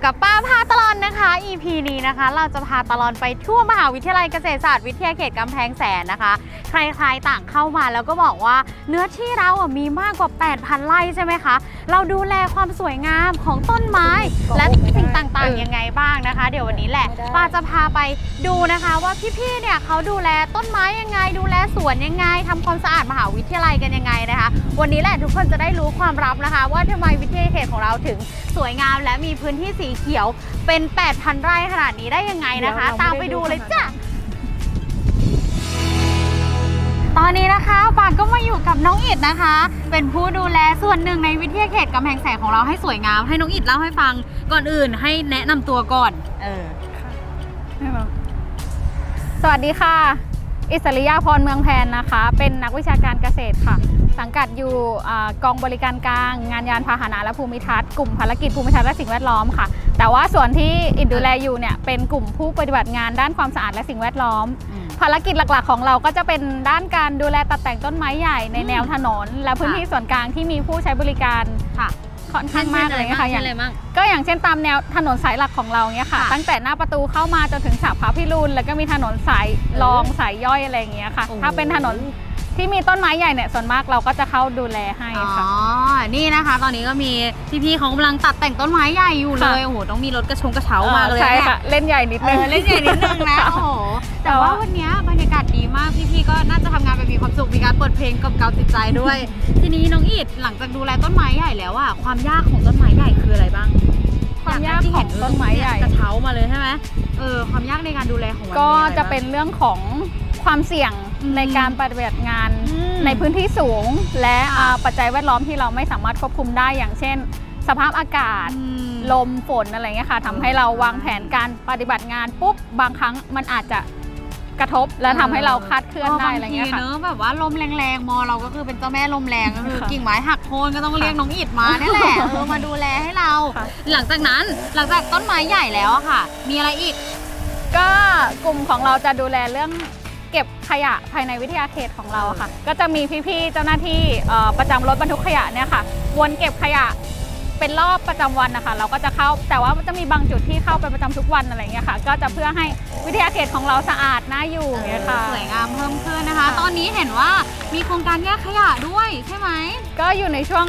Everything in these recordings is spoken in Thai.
วัสดีค่ะอยู่กับป้าพาตลอนนะคะ EP นี้นะคะ เราจะพาตลอนไปทั่วมหาวิทยาลัยเกษตรศาสตร์วิทยาเขตกำแพงแสนนะคะ ใครๆต่างเข้ามาแล้วก็บอกว่าเนื้อที่เราอะมีมากกว่า 8,000 ไร่ใช่ไหมคะ เราดูแลความสวยงามของต้นไม้ และสิ่งต่างๆยังไงบ้างนะคะ เดี๋ยววันนี้แหละป้าจะพาไป ดูนะคะว่าพี่ๆเนี่ยเขาดูแลต้นไม้ยังไง ดูแลสวนยังไงทำความสะอาดมหาวิทยาลัยกันยังไงนะคะ วันนี้แหละทุกคนจะได้รู้ความลับนะคะ ว่าทำไมวิทยาเขตของเราถึงสวยงาม และมีพื้นที่สีเขียวเป็น 8,000 ไร่ขนาดนี้ได้ยังไงนะคะ ตามไปดูเลยจ้ะตอนนี้นะคะปานก็มาอยู่กับน้องอิดนะคะ เป็นผู้ดูแลส่วนหนึ่งในวิทยาเขตกำแพงแสนของเราให้สวยงาม ให้น้องอิดเล่าให้ฟังก่อนอื่นให้แนะนำตัวก่อน เออ สวัสดีค่ะ อิสริยาพรเมืองแพนนะคะ เป็นนักวิชาการเกษตรค่ะ สังกัดอยู่อ่ากองบริการกลาง งานยานพาหนะและภูมิทัศน์ กลุ่มภารกิจภูมิทัศน์และสิ่งแวดล้อมค่ะ แต่ว่าส่วนที่อินดูแลอยู่เนี่ยเป็นกลุ่มผู้ปฏิบัติงานด้านความสะอาดและสิ่งแวดล้อม ภารกิจหลักๆ ของเราก็จะเป็นด้านการดูแลตัดแต่งต้นไม้ใหญ่ในแนวถนน และพื้นที่ส่วนกลางที่มีผู้ใช้บริการค่ะ ค่อนข้างมากเลยนะคะอช่ย่างนอะไรบ้างก็อย่างเช่นตามแนวถนนสายหลักของเราเนี่ยค่ะค่ะ ตั้งแต่หน้าประตูเข้ามาจนถึงสาพระพิรุณแล้วก็มีถนนสายรองสายย่อยอะไรอย่างเงี้ยค่ะโอ้ถ้าเป็นถนนที่มีต้นไม้ใหญ่เนี่ยส่วนมากเราก็จะเข้าดูแลให้อ๋อค่ะนี่นะคะ ตอนนี้ก็มีพี่ๆเขากำลังตัดแต่งต้นไม้ใหญ่อยู่เลยค่ะโอ้โห ต้องมีรถกระชงกระเช้ามาเลยใช่เนี่ยค่ะ เล่นใหญ่นิดเอนึงอเล่นใหญ่นิดนึงนะ โอ้โห แต่ว่าวันเนี้ ยบรรยากาศดีมากพี่ๆก็น่าจะทำงานไปมีความสุขมีการเปิดเพลงกับเกลาจิตใจด้วย ทีนี้น้องอิดหลังจากดูแลต้นไม้ใหญ่แล้วอะความยากของต้นไม้ใหญ่คืออะไรบ้างความยากของต้นไม้ใหญ่กระเช้ามาเลยใช่ไหมเออความยากในการดูแลของมันก็มีอไรบ้างจะเป็นเรื่องของความเสี่ยงอืมในการปฏิบัติงานอืมในพื้นที่สูง และค่ะอ่าปัจจัยแวดล้อมที่เราไม่สามารถควบคุมได้อย่างเช่น สภาพอากาศอืมลมฝนอะไรเงี้ยค่ะทำให้เราวางแผนการปฏิบัติงานปุ๊บบางครั้งมันอาจจะ กระทบและทำให้เราคลาดเคลื่อนได้อะไรเงี้ยบางทีค่ะ เนอะแบบว่าลมแรงๆ มอเราก็คือเป็นเจ้าแม่ลมแรงก็คือค่ะกิ่งไม้หักโค่นก็ต้องเรียกน้องอิดมานี่แหละเออมาดูแลให้เรา ค่ะ หลังจากนั้นหลังจากต้นไม้ใหญ่แล้วอะค่ะ มีอะไรอีก ก็กลุ่มของเราจะดูแลเรื่องเก็บขยะภายในวิทยาเขตของเราค่ะ ก็จะมีพี่ๆเจ้าหน้าที่เอ่อประจำรถบรรทุกขยะเนี่ยค่ะวนเก็บขยะ เป็นรอบประจำวันนะคะ เราก็จะเข้าแต่ว่ามันจะมีบางจุดที่เข้าไปประจำทุกวันอะไรเงี้ยค่ะ ก็จะเพื่อให้วิทยาเขตของเราสะอาดน่าอยู่อย่างเงี้ยค่ะสวยงามเพิ่มขึ้นนะคะค่ะตอนนี้เห็นว่ามีโครงการแยกขยะด้วยใช่ไหมก็อยู่ในช่วง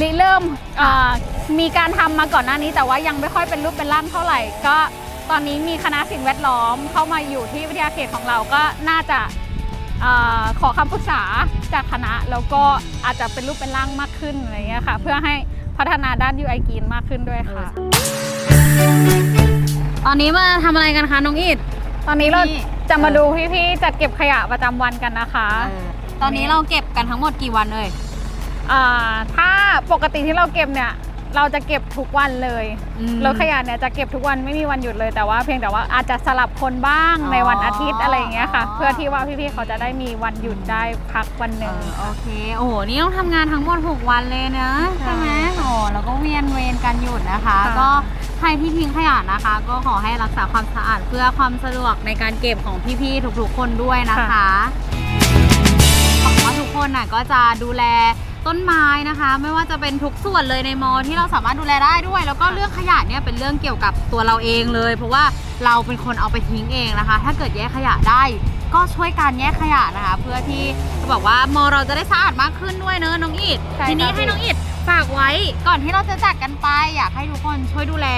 ริเริ่มเอ่อมีการทำมาก่อนหน้านี้ แต่ว่ายังไม่ค่อยเป็นรูปเป็นร่างเท่าไหร่ ก็ตอนนี้มีคณะสิ่งแวดล้อมเข้ามาอยู่ที่วิทยาเขตของเราก็น่าจะเออขอคำปรึกษาจากคณะแล้วก็อาจจะเป็นรูปเป็นร่างมากขึ้นอะไรเงี้ยค่ะ เพื่อให้ พัฒนาด้าน UI กีนมากขึ้นด้วยค่ะ ตอนนี้มาทำอะไรกันคะน้องอิด ตอนนี้เรานี่จะมาดูพี่ๆจัดเก็บขยะประจำวันกันนะคะ ตอนนี้เราเก็บกันทั้งหมดกี่วันเลยอ่าถ้าปกติที่เราเก็บเนี่ย เราจะเก็บทุกวันเลยอืม รถขยะเนี่ยจะเก็บทุกวันไม่มีวันหยุดเลยแต่ว่าเพียงแต่ว่าอาจจะสลับคนบ้างอ๋อในวันอาทิตย์อะไรอย่างเงี้ยค่ะ อ๋อ เพื่อที่ว่าพี่ๆเขาจะได้มีวันหยุดได้พักวันหนึ่งโอเค โอ้โห นี่ต้องทำงานทั้งหมด 6 วันเลยนะ ใช่ไหมโอ้แล้วก็เวียนเวรกันหยุดนะคะ ค่ะ ก็ใครที่ทิ้งขยะนะคะ ก็ขอให้รักษาความสะอาดเพื่อความสะดวกในการเก็บของพี่ๆทุกๆคนด้วยนะคะหวังว่าทุกคนน่ะก็จะดูแล ต้นไม้นะคะ ไม่ว่าจะเป็นทุกส่วนเลยในมอที่เราสามารถดูแลได้ด้วย แล้วก็เรื่องขยะเนี่ยเป็นเรื่องเกี่ยวกับตัวเราเองเลย เพราะว่าเราเป็นคนเอาไปทิ้งเองนะคะ ถ้าเกิดแยกขยะได้ ก็ช่วยการแยกขยะนะคะ เพื่อที่จะบอกว่ามอเราจะได้สะอาดมากขึ้นด้วยเนอะน้องอิดใช่ทีนี้ค่ะ ให้น้องอิดฝากไว้ก่อนที่เราจะจากกันไป อยากให้ทุกคนช่วยดูแล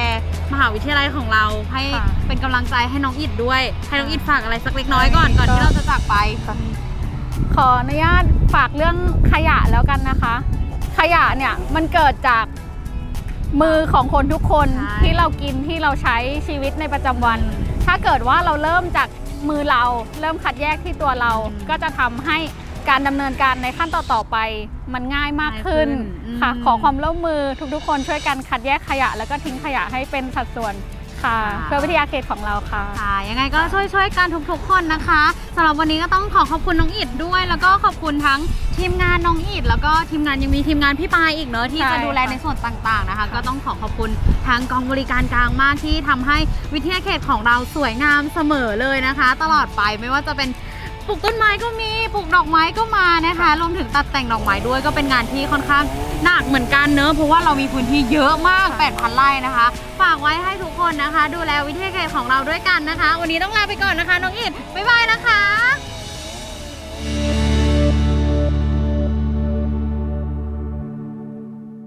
มหาวิทยาลัยของเราให้ค่ะเป็นกำลังใจให้น้องอิดด้วยให้น้องอิดฝากอะไรสักเล็กน้อยก่อนก่อนที่เราจะจากไป ขออนุญาตฝากเรื่องขยะแล้วกันนะคะขยะเนี่ยมันเกิดจากมือของคนทุกคนใช่ ที่เรากินที่เราใช้ชีวิตในประจำวัน ถ้าเกิดว่าเราเริ่มจากมือเรา เริ่มคัดแยกที่ตัวเรา ก็จะทำให้การดำเนินการในขั้นต่อๆไป มันง่ายมากขึ้นง่ายขึ้นค่ะ อืม ขอความร่วมมือทุกๆ คนช่วยกันคัดแยกขยะ แล้วก็ทิ้งขยะให้เป็นสัดส่วน ค่ะค่ะ เพื่อวิทยาเขตของเราค่ะ ค่ะยังไงก็ช่วยช่วยๆกันทุกๆคนนะคะสำหรับวันนี้ก็ต้องขอขอบคุณน้องอิดด้วย แล้วก็ขอบคุณทั้งทีมงานน้องอิดแล้วก็ทีมงานยังมีทีมงานพี่ปายอีกเนอะที่ใช่จะดูแลค่ะในส่วนต่างๆนะคะ ก็ต้องขอขอบคุณทางกองบริการกลางมากที่ทำให้วิทยาเขตของเราสวยงามเสมอเลยนะคะ ตลอดไปไม่ว่าจะเป็นป ลูกต้นไม้ก็มีปลูกดอกไม้ก็มานะคะรวมถึงตัดแต่งดอกไม้ด้วยก็เป็นงานที่ค่อนข้างหนักเหมือนกันเนอะเพราะว่าเรามีพื้นที่เยอะมาก 8,000 ไร่นะคะ ฝากไว้ให้ทุกคนนะคะ ดูแลวิทยาเขตของเราด้วยกันนะคะ วันนี้ต้องลาไปก่อนนะคะน้องอิดบ๊ายบายนะคะ